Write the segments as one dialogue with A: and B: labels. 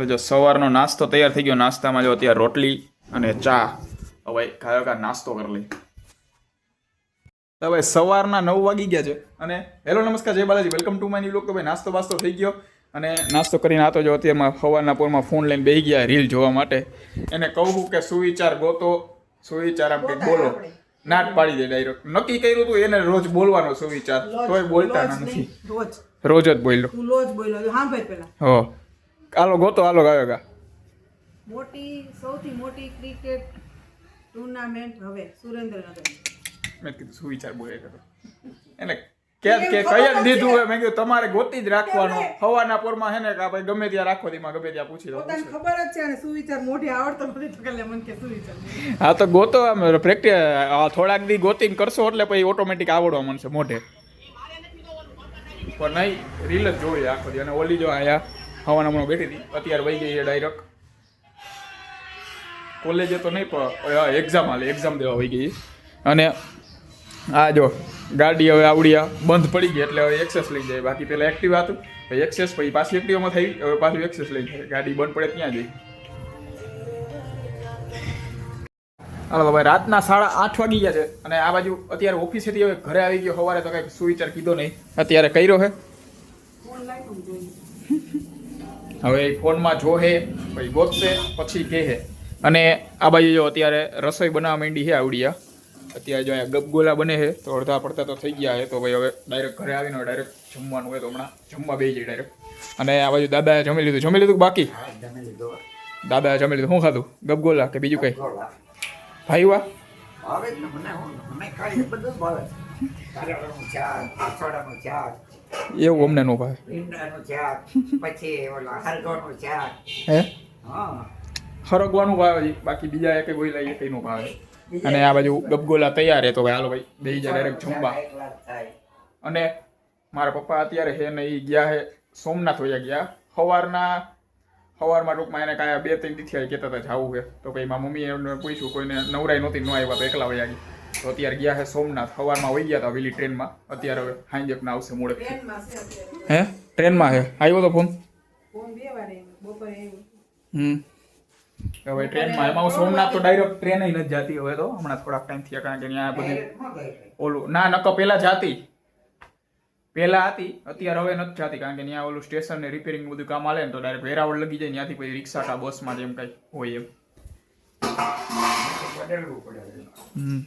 A: હવે જો સવારનો નાસ્તો તૈયાર થઈ ગયો નાસ્તામાં જો અત્યારે રોટલી અને ચા. હવે ખાયો કા નાસ્તો કરી લઈ તો ભાઈ સવારના નવ વાગી ગયા છે. અને હેલો નમસ્કાર જય Balaji. Welcome to my new તો ભાઈ નાસ્તો બાસ્તો થઈ ગયો. અને નાસ્તો કરીને આતો જો અત્યારમાં સવારના પોરમાં ફોન લઈને બેસી ગયા રીલ જોવા માટે. એને કહું કે સુવિચાર ગોતો. સુવિચાર આમ કંઈક બોલો. નાટ પાડી દે ડાયરેક્ટ નક્કી કર્યું હતું એને રોજ બોલવાનો સુવિચાર. તોય બોલતા નથી.
B: રોજ.
A: રોજ જ બોલ્યો.
B: રોજ બોલ્યો. હા ભાઈ પેલા.
A: હો. હાલો ગોતો આલો ગાયો ગા.
B: મોટી સૌથી મોટી ક્રિકેટ ટુર્નામેન્ટ હવે સુરેન્દ્રનગર.
A: મેં કીધું શું વિચાર બોલે કરો. એને કે કે કઈ જ દીધું હોય મેં કીધું તમારે ગોતી જ રાખવાનું. હવાના પોરમાં હે ને કે ભાઈ ગમે ત્યાં રાખો દીમાં ગમે ત્યાં પૂછી લો
B: પોતાને ખબર જ છે અને સુવિચાર મોઢે આવડતો નથી તો કે મને કે સુવિચાર.
A: હા તો ગોતો આમ પ્રેક્ટિસ થોડાક દી ગોતીને કરશો એટલે પછી ઓટોમેટિક આવડવા મળશે મોઢે. પણ નહીં રીલ જ જોઈએ આખો દી અને ઓલી જો આયા હવાના હમણાં બેઠી હતી. અત્યારે વહી ગઈ ડાયરેક્ટ કોલેજે તો નહીં, પણ એક્ઝામ હાલે. એક્ઝામ દેવા વહી ગઈ અને આ જો, ગાડી હવે આવડિયા બંધ પડી ગઈ, એટલે હવે એક્સેસ લઈ જાય. બાકી પેલા એક્ટિવ હતું. પછી એક્સેસ પછી પાછી એક્ટિવામાં થઈ, હવે પાછું એક્સેસ લઈ જાય. ગાડી બંધ પડે ત્યાં જઈ. હાલો ભાઈ રાતના સાડા આઠ વાગી ગયા છે. અને આ બાજુ અત્યારે ઓફિસેથી હવે ઘરે આવી ગયો. સવારે તો કંઈક સુવિચાર કીધો નહીં. અત્યારે કર્યો હે હવે એ ફોનમાં જોહે પછી ગોતશે પછી કહે. અને આ બાજુ જો અત્યારે રસોઈ બનાવવા માંડી છે આવડિયા. અત્યારે જો અહીંયા ગપગોલા બને છે તો અડધા પડતા તો થઈ ગયા છે. તો ભાઈ હવે ડાયરેક્ટ ઘરે આવીને ડાયરેક્ટ જમવાનું હોય તો હમણાં જમવા બે જઈએ ડાયરેક્ટ અને આ બાજુ દાદાએ જમી લીધું. જમી લીધું બાકી? દાદાએ જમી લીધું. શું ખાધું? ગપગોલા કે બીજું કંઈ? ભાઈ વાહ
C: આવે ને મને મને ખાલી બધું ભાવે. ચાર આસોડાનું શાક.
A: એવું અમને નો ભાવે.
C: ઈંડાનું શાક પછી ઓલા હરગોનું શાક
A: હે?
C: હા.
A: હરગવાનું ભાવે બાકી બીજા એક કોઈ લઈએ તેનું ભાવે. અને આ બાજુ ગબગોલા તૈયાર હે તો ભાઈ હાલો ભાઈ બે જ ડાયરેક્ટ જમવા. અને મારા પપ્પા અત્યારે હે ને એ ગયા હે સોમનાથ વયા ગયા. સવારના સવારમાં ટૂંકમાં એને કાંઈ બે ત્રણ દીથી કહેતા હતા જવું છે. તો મારા મમ્મીએ એમને પૂછ્યું કોઈને નવરાઈ નહોતી ન આવ્યા તો એકલા વયા ગયા. તો અત્યારે ગયા છે સોમનાથ. સવારમાં વહી ગયા હતા વેલી ટ્રેનમાં. અત્યારે હવે હાંજકના આવશે મોડે.
B: ટ્રેનમાં છે અત્યારે.
A: હે? ટ્રેનમાં છે આવ્યો તો ફોન
B: ફોન બે વાર આવ્યો. બપોરે આવ્યો.
A: હમ. હવે ટ્રેનમાં એમાં હું સોમનાથ તો ડાયરેક્ટ ટ્રેન નથી જતી હવે તો. હમણાં થોડાક ટાઈમ થયા કારણ કે ત્યાં બધી
C: ન ગઈ
A: ઓલું ના નકો પેલા જાતી. પેલા હતી. અત્યારે હવે નથી જાતી કારણ કે ત્યાં ઓલું સ્ટેશન ને રિપેરિંગ બધું કામ આલે ને તો ડાયરેક્ટ વેરાવળ લગી જાય ત્યાંથી પછી રિક્ષા કા બસમાં જેમ કઈ હોય એમ.
C: બદલવું પડે
A: હમ.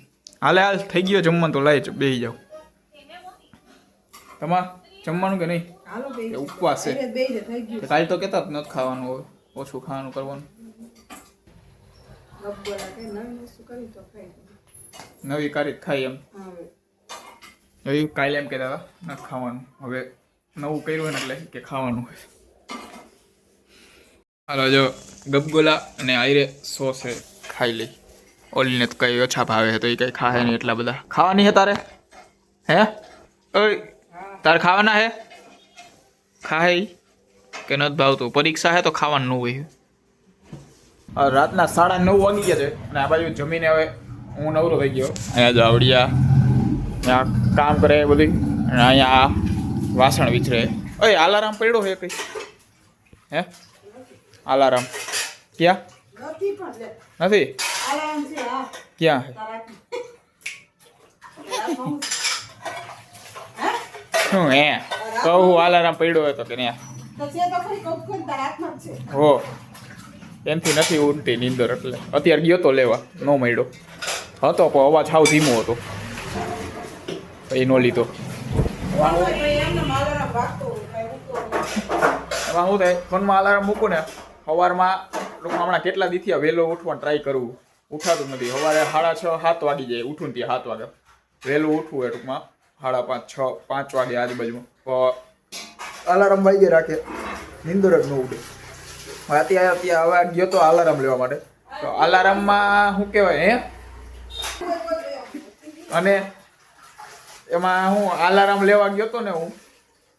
A: હાલે હાલ થઈ ગયો જમવાનું તો લાય બેસી જાવ તમાર જમવાનું કે નહીં? ઉપવાસ છે. કાલ તો કહેતા નથી ખાવાનું હવે ઓછું ખાવાનું કરવાનું.
B: નવી કરી ખાઈ
A: નવી એમ.
B: હવે.
A: કાલે એમ કહેતા હતા નથી ખાવાનું. હવે નવું કર્યું ને એટલે કે ખાવાનું હોય. હાલો જો ગબગોલા અને આયરે સોસ છે ખાઈ લઈ. ઓલીને તો કઈ ઓછા ભાવે છે તો એ કઈ ખાહે નહીં એટલા બધા. ખાવાની હે તારે? હે? ઓય તારે ખાવાના હે ખાહે? કે નથી ભાવતું? પરીક્ષા હે તો ખાવાનું ન હોય. રાતના સાડા નવ વાગી ગયા છે અને આ બાજુ જમીને હવે હું નવરો થઈ ગયો. અહીંયા જાવડિયા અહીંયા ત્યાં કામ કરે એ બધી અને અહીંયા આ વાસણ વિચરે ઓય આલારામ પડ્યો હે કઈ? હે? આલારામ ક્યાં?
B: નથી? પણ है
A: શું હે? કહું આલારામ પડ્યો હતો કે ત્યાં હો. એનથી નથી ઉડતી નીંદર એટલે. અત્યારે ગયો તો લેવા, ન મળ્યો. હતો પણ અવાજ સાવ ધીમો હતો. એ નો લીધો. એમાં શું થાય? ફોનમાં અલાર્મ મૂકું ને, સવારમાં, હમણાં કેટલા દીથી વહેલો ઉઠવાનું ટ્રાય કરવું ઉઠાતું નથી. સવારે સાડા છ સાત વાગી જાય ઉઠું ત્યાં સાત વાગે. વહેલું ઉઠવું હોય ટૂંકમાં સાડા પાંચ છ પાંચ વાગે આજુબાજુમાં. તો અલાર્મ વાગે રાખે. નીંદર જ ન ઉડે. અત્યારે અત્યારે હવે ગયો તો અલાર્મ લેવા માટે. તો અલાર્મમાં શું કહેવાય હે? અને એમાં હું અલાર્મ લેવા ગયો તો ને હું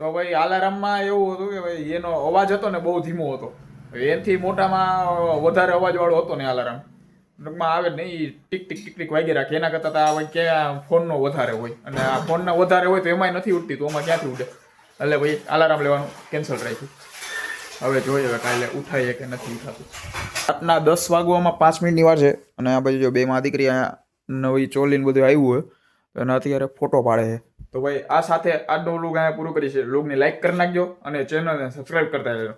A: તો ભાઈ અલાર્મમાં એવું હતું કે ભાઈ એનો અવાજ હતો ને બહુ ધીમો હતો. એનથી મોટામાં વધારે અવાજવાળો હતો ને અલાર્મ ટૂંકમાં આવે નહીં ટીક ટીક ટીક ટીક વાગી રાખે. એના કરતાં આ ભાઈ ક્યાં ફોનનો વધારે હોય. અને આ ફોનના વધારે હોય તો એમાંય નથી ઉઠતી તો એમાં ક્યાંથી ઉઠે એટલે ભાઈ અલાર્મ લેવાનું કેન્સલ રાખ્યું હવે જોઈએ હવે કાલે ઉઠાઈએ કે નથી ઉઠાતું. રાતના દસ વાગવામાં પાંચ મિનિટની વાર છે. અને આ બાજુ જો બે માં દીકરી નવી ચોલીને બધું આવ્યું હોય અને અત્યારે ફોટો પાડે છે. તો ભાઈ આ સાથે આજનો લોગ અહીંયા પૂરું કરી છીએ. લોગને લાઇક કરી નાખજો અને ચેનલને સબસ્ક્રાઈબ કરતા રહેજો.